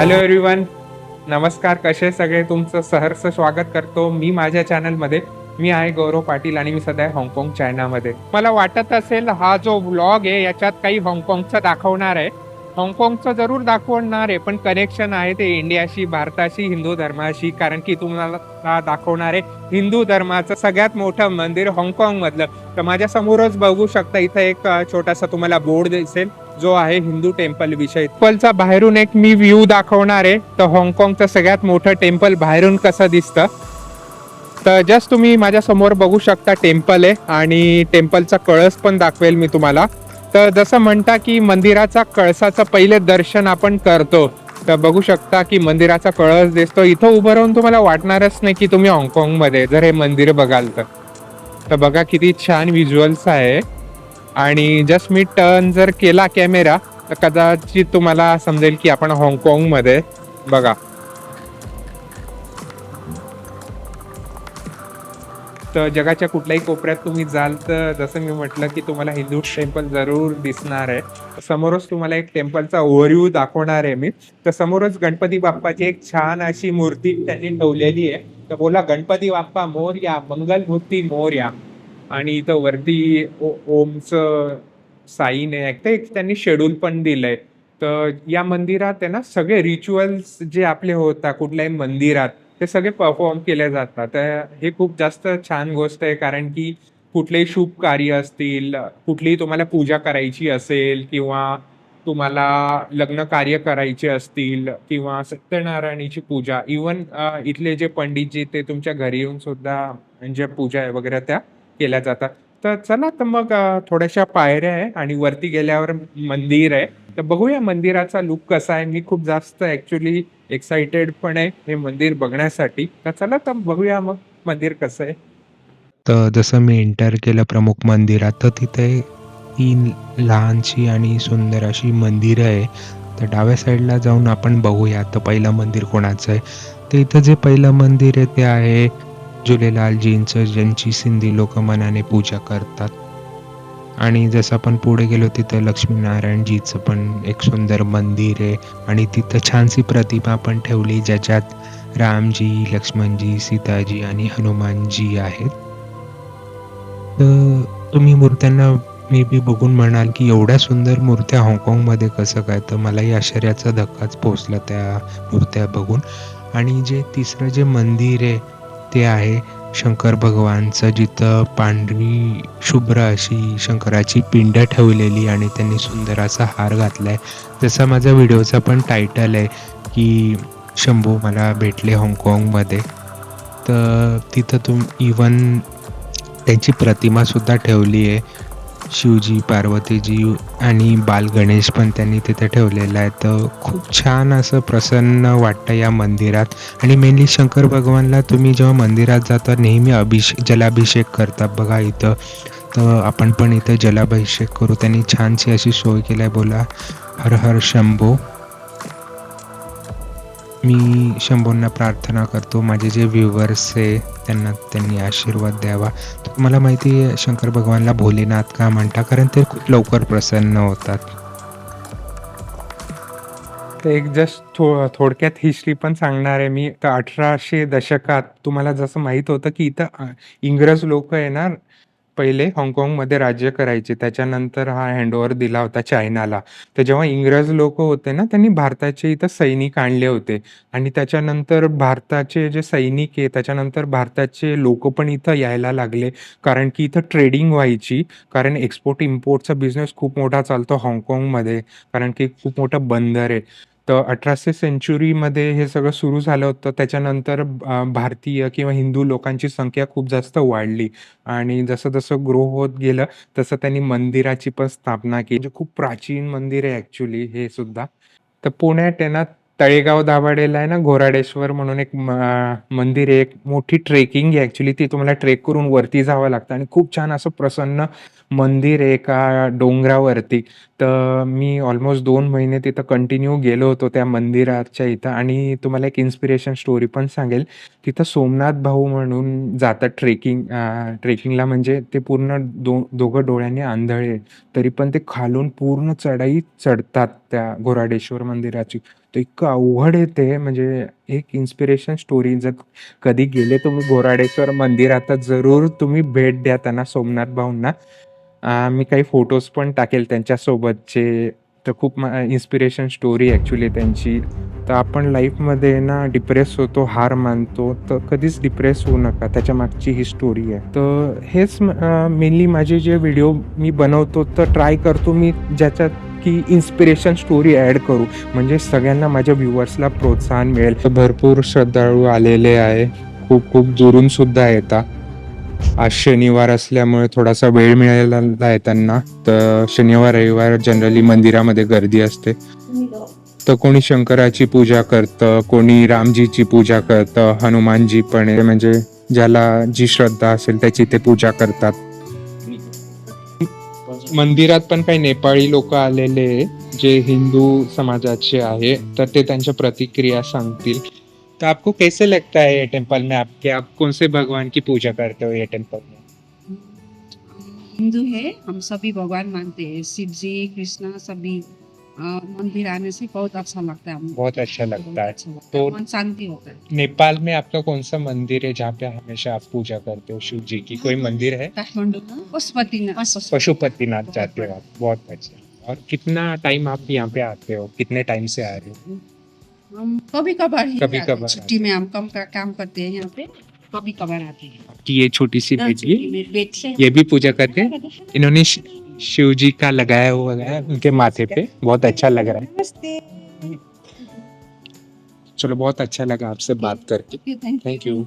Hello everyone नमस्कार कसे सगळे? तुमचं सहर्ष स्वागत करतो मी माझ्या चॅनलमध्ये मी आहे गौरव पाटील आणि मी सध्या हाँगकाँग चायनामध्ये. मला वाटत असेल हा जो व्लॉग आहे याच्यात काही हाँगकाँगचं दाखवणार आहे. हाँगकाँगचं जरूर दाखवणार आहे पण कनेक्शन आहे ते इंडियाशी भारताशी हिंदू धर्माशी. कारण की तुम्हाला दाखवणार आहे हिंदू धर्माचं सगळ्यात मोठं मंदिर हाँगकाँग मधलं तर माझ्या समोरच बघू शकता इथं एक छोटासा तुम्हाला बोर्ड दिसेल जो आहे हिंदू टेम्पल विषयी. टेम्पलचा बाहेरून एक मी व्ह्यू दाखवणार आहे. तर हाँगकाँगचं सगळ्यात मोठं टेम्पल बाहेरून कसं दिसतं? तर जस्ट तुम्ही माझ्यासमोर बघू शकता टेम्पल आहे आणि टेम्पलचा कळस पण दाखवेल मी तुम्हाला. तर जसं म्हणता की मंदिराचा कळसाचं पहिले दर्शन आपण करतो. तर बघू शकता की मंदिराचा कळस दिसतो. इथं उभं राहून तुम्हाला वाटणारच नाही की तुम्ही हाँगकाँगमध्ये जर हे मंदिर बघाल तर. तर बघा किती छान व्हिज्युअल्स आहे. आणि जस्ट मी टर्न जर केला कॅमेरा तर कदाचित तुम्हाला समजेल की आपण हाँगकाँगमध्ये बघा. तर जगाच्या कुठल्याही कोपऱ्यात तुम्ही जाल तर जसं मी म्हटलं की तुम्हाला हिंदू टेम्पल जरूर दिसणार आहे. समोरच तुम्हाला एक टेम्पलचा ओव्हरव्ह्यू दाखवणार आहे मी. तर समोरच गणपती बाप्पाची एक छान अशी मूर्ती त्यांनी ठेवलेली आहे. तर बोला गणपती बाप्पा मोरया मंगलमूर्ती मोर या. आणि इथं वरती ओ- ओमचं साईन आहे. ते एक त्यांनी शेड्यूल पण दिलंय. तर या मंदिरात आहे ना सगळे रिच्युअल्स जे आपले होतात कुठल्याही मंदिरात ते सगळे परफॉर्म केले जातात. तर हे खूप जास्त छान गोष्ट आहे. कारण की कुठलेही शुभ कार्य असतील कुठलीही तुम्हाला पूजा करायची असेल किंवा तुम्हाला लग्न कार्य करायचे असतील किंवा सत्यनारायणीची पूजा इवन इथले जे पंडितजी ते तुमच्या घरी येऊन सुद्धा म्हणजे पूजा आहे वगैरे त्या केल्या जातात. तर चला तर मग थोड्याशा पायऱ्या आहे आणि वरती गेल्यावर मंदिर आहे. तर बघूया मंदिराचा लुक कसा आहे. मी खूप जास्त ऍक्च्युली एक्साइटेड पण आहे हे मंदिर बघण्यासाठी. तर चला तर बघूया मग मंदिर कसं आहे. तर जसं मी एंटर केलं प्रमुख मंदिरात तर तिथे तीन लहानशी आणि सुंदर अशी मंदिरं आहे. तर डाव्या साईडला जाऊन आपण बघूया तर पहिलं मंदिर कोणाचं आहे. तर इथं जे पहिलं मंदिर आहे ते आहे झुलेलालजींचं ज्यांची सिंधी लोक मनाने पूजा करतात. आणि जसं आपण पुढे गेलो तिथं लक्ष्मीनारायणजीचं पण एक सुंदर मंदिर आहे. आणि तिथं छानशी प्रतिमा पण ठेवली ज्याच्यात रामजी लक्ष्मणजी सीताजी आणि हनुमानजी आहेत. तर तुम्ही मूर्त्यांना मे बी बघून म्हणाल की एवढ्या सुंदर मूर्त्या हाँगकाँगमध्ये कसं काय? तर मलाही आश्चर्याचा धक्काच पोचला त्या मूर्त्या बघून. आणि जे तिसरं जे मंदिर आहे ते आहे शंकर भगवानचं जिथं पांढरी शुभ्र अशी शंकराची पिंड ठेवलेली आणि त्यांनी सुंदर असा हार आहे जसा माझा व्हिडिओचा पण टायटल आहे की शंभू मला भेटले हाँगकाँगमध्ये. तर तिथं तुम इवन त्यांची प्रतिमासुद्धा ठेवली आहे. शिवजी पार्वतीजी आणि बाल गणेश पण त्यांनी तिथे ठेवलेला आहे. तर खूप छान असं प्रसन्न वाटतं या मंदिरात. आणि मेनली शंकर भगवानला तुम्ही जेव्हा मंदिरात जाता नेहमी अभिषेक जलाभिषेक करता बघा इथं. तर आपण पण इथं जलाभिषेक करू. त्यांनी छानशी अशी सोय केली आहे. बोला हर हर शंभो. मी शंभूंना प्रार्थना करतो माझे जे व्ह्युअर्स आहे त्यांना त्यांनी आशीर्वाद द्यावा. तुम्हाला माहिती आहे शंकर भगवानला भोलेनाथ का म्हणता कारण ते खूप लवकर प्रसन्न होतात. तर एक जस्ट थो थोडक्यात हिस्ट्री पण सांगणार आहे मी. तर अठराशे दशकात तुम्हाला जसं माहीत होतं की इथं इंग्रज लोक येणार पहिले हाँगकाँगमध्ये राज्य करायचे त्याच्यानंतर हा हँडओव्हर दिला होता चायनाला. तर जेव्हा इंग्रज लोक होते ना त्यांनी भारताचे इथं सैनिक आणले होते. आणि त्याच्यानंतर भारताचे जे सैनिक आहे त्याच्यानंतर भारताचे लोक पण इथं यायला लागले. कारण की इथं ट्रेडिंग व्हायची. कारण एक्सपोर्ट इम्पोर्टचा बिझनेस खूप मोठा चालतो हाँगकाँगमध्ये. कारण की खूप मोठं बंदर आहे. तर अठराशे सेंचुरीमध्ये हे सगळं सुरू झालं होतं. त्याच्यानंतर भारतीय किंवा हिंदू लोकांची संख्या खूप जास्त वाढली. आणि जसं जसं ग्रो होत गेलं तसं त्यांनी मंदिराची पण स्थापना केली. म्हणजे खूप प्राचीन मंदिर आहे ॲक्च्युली हे सुद्धा. तर पुण्यात आहे ना तळेगाव दाभाडेला आहे ना घोराडेश्वर म्हणून एक म- मंदिर आहे एक मोठी ट्रेकिंग आहे. ॲक्च्युली ती तुम्हाला ट्रेक करून वरती जावं लागतं. आणि खूप छान असं प्रसन्न मंदिर आहे एका डोंगरावरती. तर मी ऑलमोस्ट दोन महिने तिथं कंटिन्यू गेलो होतो त्या मंदिराच्या इथं. आणि तुम्हाला एक इन्स्पिरेशन स्टोरी पण सांगेल. तिथं सोमनाथ भाऊ म्हणून जातात ट्रेकिंग ट्रेकिंगला म्हणजे ते पूर्ण दो दोघं डोळ्यांनी आंधळे तरी पण ते खालून पूर्ण चढाई चढतात त्या घोराडेश्वर मंदिराची. तो इतकं अवघड आहे ते म्हणजे एक इन्स्पिरेशन स्टोरी जर कधी गेले तुम्ही घोराडेश्वर मंदिरात तर जरूर तुम्ही भेट द्या त्यांना सोमनाथ भाऊंना. मी काही फोटोज पण टाकेल त्यांच्यासोबतचे. तर खूप इन्स्पिरेशन स्टोरी ॲक्च्युली त्यांची. तर आपण लाईफमध्ये ना डिप्रेस होतो, हार मानतो, तर कधीच डिप्रेस होऊ नका. त्याच्या मागची ही स्टोरी आहे. तर हेच मेनली माझे जे व्हिडिओ मी बनवतो तर ट्राय करतो मी ज्याच्यात की इन्स्पिरेशन स्टोरी ॲड करू. म्हणजे सगळ्यांना माझ्या व्ह्युअर्सला प्रोत्साहन मिळेल. तर भरपूर श्रद्धाळू आलेले आहे. खूप खूप दुरून सुद्धा येतात. आज शनिवार असल्यामुळे थोडासा वेळ मिळालेला आहे त्यांना. तर शनिवार, रविवार जनरली मंदिरामध्ये गर्दी असते. तर कोणी शंकराची पूजा करतं, कोणी रामजीची पूजा करतं, हनुमानजी पण म्हणजे ज्याला जी श्रद्धा असेल त्याची ते पूजा करतात. मंदिरात पण काही नेपाळी लोक आलेले जे हिंदू समाजाचे आहे. तर ते त्यांच्या प्रतिक्रिया सांगतील. तो आपको कैसे लगता है ये टेम्पल में आपके आप कौन से भगवान की पूजा करते हो ये टेम्पल में? हिंदू है हम सभी भगवान मानते हैं शिव जी कृष्णा सभी मंदिर आने से बहुत अच्छा लगता है बहुत अच्छा लगता है. अच्छा लगता है तो- मन शांति होता है नेपाल में आपका कौन सा मंदिर है जहाँ पे हमेशा आप पूजा करते हो शिव जी की? कोई मंदिर है? काठमांडू में पशुपतिनाथ पशुपतिनाथ जाते हो आप. बहुत अच्छा. और कितना टाइम आप यहाँ पे आते हो? कितने टाइम से आ रहे हो? हम कभी कभार ही कभी कभार छुट्टी में हम कम का काम करते हैं यहाँ पे कभी कभार आते हैं ये छोटी सी बेटी में बेट ये भी पूजा करके इन्होंने शि- शिव जी का लगाया हुआ है उनके माथे पे। बहुत अच्छा लग रहा है। नमस्ते। चलो बहुत अच्छा लगा आपसे बात करके। थैंक थैंक यू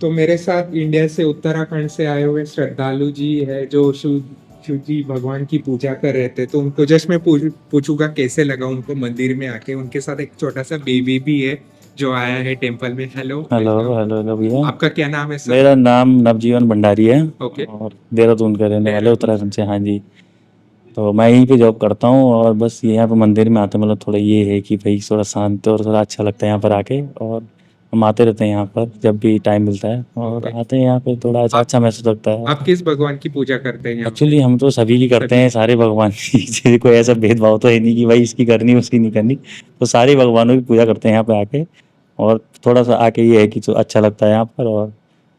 तो मेरे साथ इंडिया से उत्तराखंड से आए हुए श्रद्धालु जी है जो शिव शिव जी भगवान की पूजा कर रहे थे। तो उनको जस्ट मैं पूछूँगा कैसे लगा उनको मंदिर में आके। उनके साथ एक छोटा सा बेबी भी है। जो आया है टेंपल में। हेलो। Hello hello. हेलो भैया। आपका क्या नाम है सर? मेरा नाम नवजीवन भंडारी है। ओके। और देहरादून के रहने वाले उत्तराखंड से हाँ जी। तो मैं यहीं पे जॉब करता हूँ और बस यहाँ पे मंदिर में आते मतलब थोड़ा ये है कि भाई थोड़ा शांत और थोड़ा अच्छा लगता है यहाँ पर आके। और हम आते रहते हैं यहाँ पर जब भी टाइम मिलता है। और. आते हैं यहाँ पे थोड़ा अच्छा अच्छा महसूस लगता है। आप किस भगवान की पूजा करते हैं एक्चुअली हम तो सभी की करते हैं सारे भगवान की। कोई ऐसा भेदभाव तो है नहीं कि भाई इसकी करनी उसकी नहीं करनी। तो सारे भगवानों की पूजा करते हैं यहाँ पे आके। और थोड़ा सा आके ये है कि जो अच्छा लगता है यहाँ पर और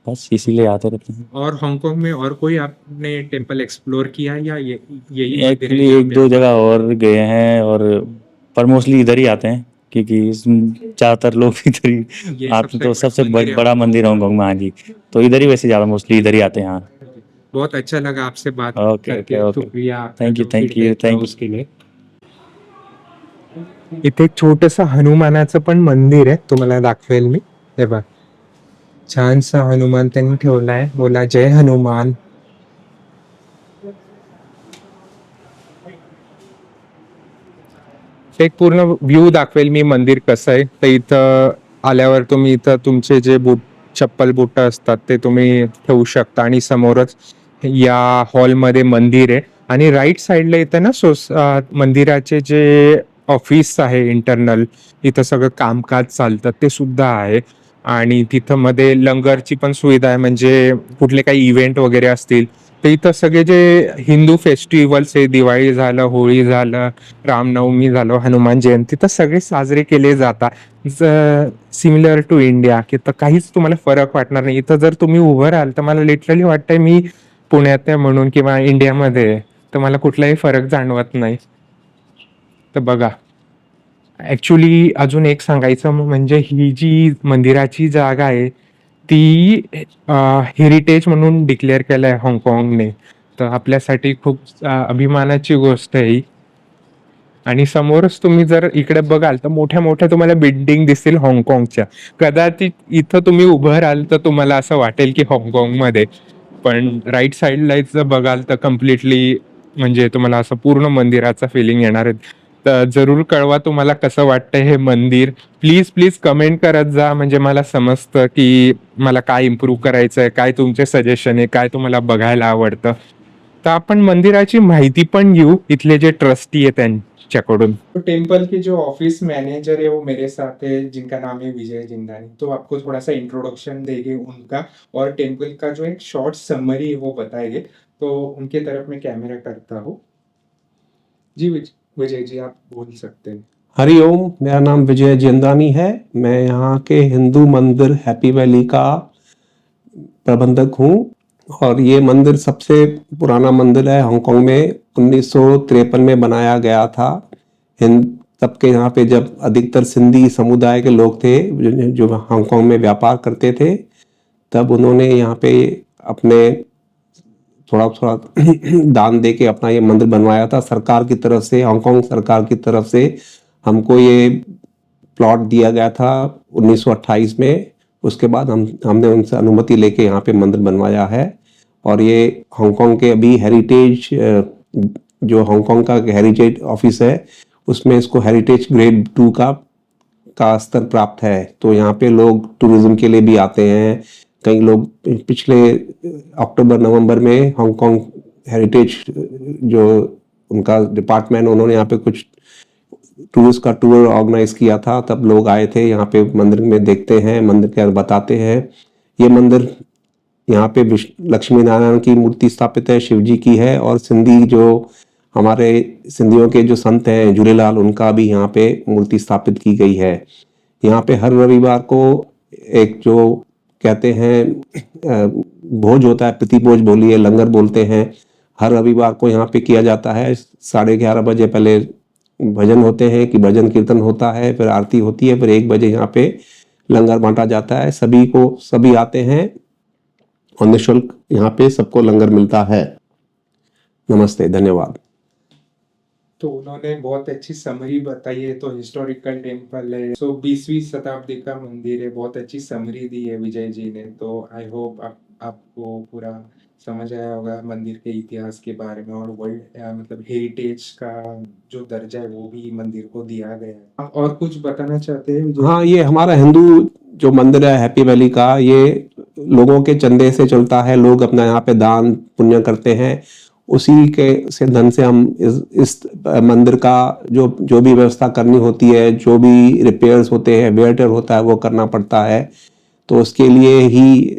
बस इसीलिए आते रहते हैं। और हांगकांग में और कोई आपने टेंपल एक्सप्लोर किया या ये यही एक्चुअली एक दो जगह और गए हैं और पर मोस्टली इधर ही आते हैं क्योंकि ज़्यादातर लोग इधर ही आते तो सबसे बड़- मंदिर है हांगकांग में हाँ जी। तो इधर ही वैसे ज़्यादा मोस्टली इधर ही आते हैं हाँ। बहुत अच्छा लगा आपसे बात ओके, करके ओके. शुक्रिया। आपका Thank you, जो thank you, feedback था thank you. उसके लिए। इथे एक छोटस हनुमानाचं पण मंदिर आहे. तुम्हाला दाखवेल मी. हे बघ. छानसा हनुमान त्यांनी ठेवलाय बोला जय हनुमान. एक पूर्ण व्ह्यू दाखवेल मी मंदिर कसं आहे. तर इथं आल्यावर तुम्ही इथं तुमचे जे बूट चप्पल बुट असतात ते तुम्ही ठेवू शकता. आणि समोरच या हॉलमध्ये मंदिर आहे. आणि राईट साईडला इथं ना सोस मंदिराचे जे ऑफिस आहे इंटरनल इथं सगळं कामकाज चालतं ते सुद्धा आहे. आणि तिथं मध्ये लंगरची पण सुविधा आहे म्हणजे कुठले काही इव्हेंट वगैरे असतील ते इथं सगळे जे हिंदू फेस्टिवल्स आहे दिवाळी झालं होळी झालं रामनवमी झालं हनुमान जयंती तर सगळे साजरे केले जातात. सिमिलर टू इंडिया की तर काहीच तुम्हाला फरक वाटणार नाही. इथं जर तुम्ही उभं राहाल तर मला लिटरली वाटतंय मी पुण्यात आहे म्हणून किंवा इंडियामध्ये तर मला कुठलाही फरक जाणवत नाही. तर बघा ॲक्च्युली अजून एक सांगायचं म्हणजे ही जी मंदिराची जागा आहे ती हेरिटेज म्हणून डिक्लेअर केलं आहे हाँगकाँगने. तर आपल्यासाठी खूप अभिमानाची गोष्ट आहे आणि समोरच तुम्ही जर इकडे बघाल तर मोठ्या मोठ्या तुम्हाला बिल्डिंग दिसतील हाँगकाँगच्या. कदाचित इथं तुम्ही उभं राहाल तर तुम्हाला असं वाटेल की हाँगकाँगमध्ये. पण राईट साईडला जर बघाल तर कम्प्लिटली म्हणजे तुम्हाला असं पूर्ण मंदिराचा फिलिंग येणार आहे. जरूर कळवा तुम्हाला कसं वाटतं हे मंदिर. प्लीज प्लीज कमेंट करत जा. म्हणजे मला समजतं की मला काय इम्प्रूव्ह करायचं आहे काय तुमचे सजेशन आहे काय तुम्हाला बघायला आवडतं. तर आपण मंदिराची माहिती पण घेऊ. इथले जे ट्रस्टी आहे त्यांच्याकडून. टेम्पल के जो ऑफिस मैनेजर है वो मेरे साथ है जिनका नाम है विजय जिंदानी. तो आपको थोड़ा सा इंट्रोडक्शन देंगे उनका. और टेम्पल का जो एक शॉर्ट समरी है वो बताएंगे. तो उनके तरफ मैं कैमरा करता हूँ. जी विज- विजय जी, आप बोल सकते हैं। हरिओम मेरा नाम विजय जिंदानी है। मैं यहाँ के हिंदू मंदिर हैप्पी वैली का प्रबंधक हूँ और ये मंदिर सबसे पुराना मंदिर है। हांगकांग में उन्नीस सौ तिरपन में बनाया गया था। हिंद तब के यहाँ पे जब अधिकतर सिंधी समुदाय के लोग थे, जो- जो हांगकांग में व्यापार करते थे, तब उन्होंने यहाँ पे अपने थोड़ा थोड़ा दान दे के अपना ये मंदिर बनवाया था। सरकार की तरफ़ से, हांगकांग सरकार की तरफ़ से हमको ये प्लॉट दिया गया था 1928 में। उसके बाद हम, हमने उनसे अनुमति लेके यहाँ पे मंदिर बनवाया है। और ये हांगकांग के अभी हेरिटेज जो हांगकांग का हेरिटेज ऑफ़िस है, उसमें इसको हेरिटेज ग्रेड टू का का स्तर प्राप्त है। तो यहाँ पे लोग टूरिज़्म के लिए भी आते हैं। कई लोग पिछले अक्टूबर, नवंबर में हांगकांग हेरिटेज जो उनका डिपार्टमेंट उन्होंने यहाँ पे कुछ टूरिस्ट का टूर ऑर्गेनाइज किया था। तब लोग आए थे, यहाँ पे मंदिर में देखते हैं, मंदिर के बताते हैं। ये मंदिर यहाँ पे लक्ष्मी नारायण की मूर्ति स्थापित है शिव जी की है, और सिंधी जो हमारे सिंधियों के जो संत हैं, झूलेलाल, उनका भी यहाँ पे मूर्ति स्थापित की गई है। यहाँ पे हर रविवार को एक जो कहते हैं भोज होता है प्रतिभोज बोलिए, लंगर बोलते हैं। हर रविवार को यहाँ पे किया जाता है। साढ़े ग्यारह बजे पहले भजन होते हैं कि भजन कीर्तन होता है, फिर आरती होती है, फिर एक बजे यहाँ पे लंगर बांटा जाता है। सभी को, सभी आते हैं और निःशुल्क यहाँ पे सबको लंगर मिलता है। नमस्ते, धन्यवाद। तो उन्होंने बहुत अच्छी समरी बताई है तो हिस्टोरिकल टेंपल है सो बीसवीं शताब्दी का मंदिर है, बहुत अच्छी समरी दी है विजय जी ने तो आई होप आप, आपको पूरा समझ आया होगा मंदिर के इतिहास के बारे में और वर्ल्ड मतलब हेरिटेज का जो दर्जा है वो भी मंदिर को दिया गया है। और कुछ बताना चाहते हैं हाँ ये हमारा हिंदू जो मंदिर है हैप्पी वैली का, ये लोगों के चंदे से चलता है, लोग अपना यहाँ पे दान पुण्य करते हैं। उसी के से धन से हम इस इस मंदिर का जो जो भी व्यवस्था करनी होती है, जो भी रिपेयर्स होते हैं वेयर होता है, वो करना पड़ता है। तो उसके लिए ही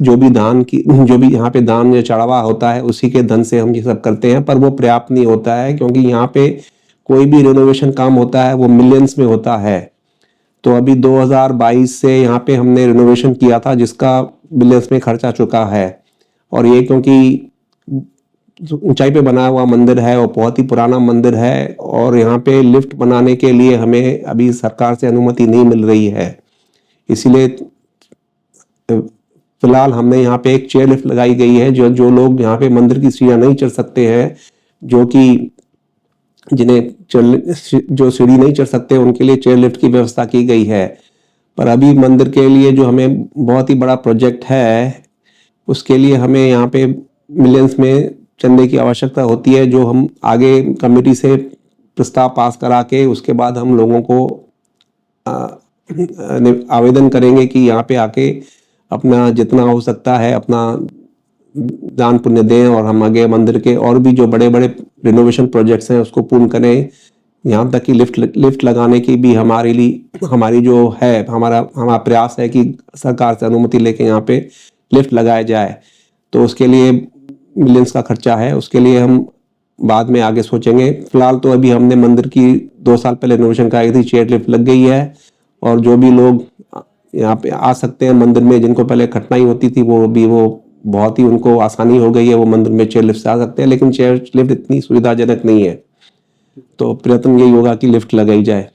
जो भी दान की, जो भी यहाँ पे दान या चढ़ावा होता है, उसी के धन से हम ये सब करते हैं। पर वो पर्याप्त नहीं होता है, क्योंकि यहाँ पे कोई भी रिनोवेशन काम होता है, वो मिलियंस में होता है। तो अभी 2022 से यहाँ पे हमने रिनोवेशन किया था, जिसका बिलियंस में खर्चा चुका है। और ये क्योंकि ऊंचाई पे बना हुआ मंदिर है और बहुत ही पुराना मंदिर है और यहाँ पे लिफ्ट बनाने के लिए हमें अभी सरकार से अनुमति नहीं मिल रही है। इसीलिए फ़िलहाल हमने यहाँ पे एक चेयर लिफ्ट लगाई गई है, जो जो लोग यहाँ पे मंदिर की सीढ़ियाँ नहीं चढ़ सकते हैं, जो कि जिन्हें चल जो सीढ़ी नहीं चढ़ सकते उनके लिए चेयर लिफ्ट की व्यवस्था की गई है। पर अभी मंदिर के लिए जो हमें बहुत ही बड़ा प्रोजेक्ट है, उसके लिए हमें यहाँ पे मिलियंस में चंदे की आवश्यकता होती है, जो हम आगे कमेटी से प्रस्ताव पास करा के उसके बाद हम लोगों को आवेदन करेंगे कि यहाँ पे आके अपना जितना हो सकता है अपना दान पुण्य दें और हम आगे मंदिर के और भी जो बड़े बड़े रिनोवेशन प्रोजेक्ट्स हैं उसको पूर्ण करें। यहाँ तक कि लिफ्ट लिफ्ट लगाने की भी हमारे लिए, हमारी जो है, हमारा हमारा प्रयास है कि सरकार से अनुमति लेके यहाँ पे लिफ्ट लगाया जाए। तो उसके लिए मिलियंस का खर्चा है, उसके लिए हम बाद में आगे सोचेंगे। फ़िलहाल तो अभी हमने मंदिर की दो साल पहले रिनोवेशन कराई थी चेयर लिफ्ट लग गई है और जो भी लोग यहाँ पे आ सकते हैं मंदिर में, जिनको पहले कठिनाई होती थी, वो भी वो बहुत ही उनको आसानी हो गई है, वो मंदिर में चेयर लिफ्ट से आ सकते हैं, लेकिन चेयर लिफ्ट इतनी सुविधाजनक नहीं है। तो प्रयत्न यही होगा कि लिफ्ट लगाई जाए।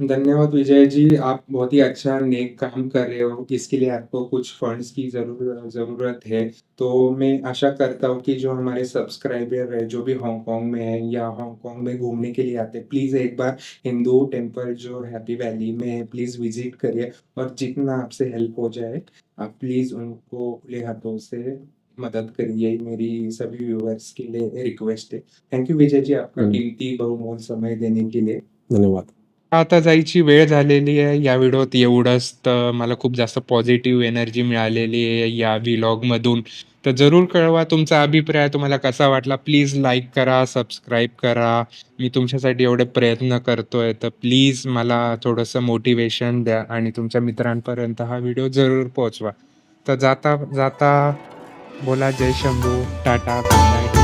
धन्यवाद विजय जी आप बहुत ही अच्छा नेक काम कर रहे हो इसके लिए आपको कुछ फंड्स की ज़रूर ज़रूरत है। तो मैं आशा करता हूँ कि जो हमारे सब्सक्राइबर है जो भी हांगकांग में है या हांगकांग में घूमने के लिए आते हैं प्लीज़ एक बार हिंदू टेंपल जो हैप्पी वैली में है प्लीज़ विज़िट करिए और जितना आपसे हेल्प हो जाए आप प्लीज़ उनको खुले हाथों से मदद करिए मेरी सभी व्यूअर्स के लिए रिक्वेस्ट है। थैंक यू विजय जी आपका हम्म. कीमती बहुमोल समय देने के लिए। धन्यवाद। आता जायची वेळ झालेली आहे. या व्हिडिओत एवढंच तर मला खूप जास्त पॉझिटिव्ह एनर्जी मिळालेली आहे या व्हिलॉगमधून तर जरूर कळवा तुमचा अभिप्राय. तुम्हाला कसा वाटला? प्लीज लाईक करा सबस्क्राईब करा. मी तुमच्यासाठी एवढे प्रयत्न करतोय. तर प्लीज मला थोडंसं मोटिवेशन द्या आणि तुमच्या मित्रांपर्यंत हा व्हिडिओ जरूर पोहोचवा. तर जाता जाता बोला जय शंभू. Tata good night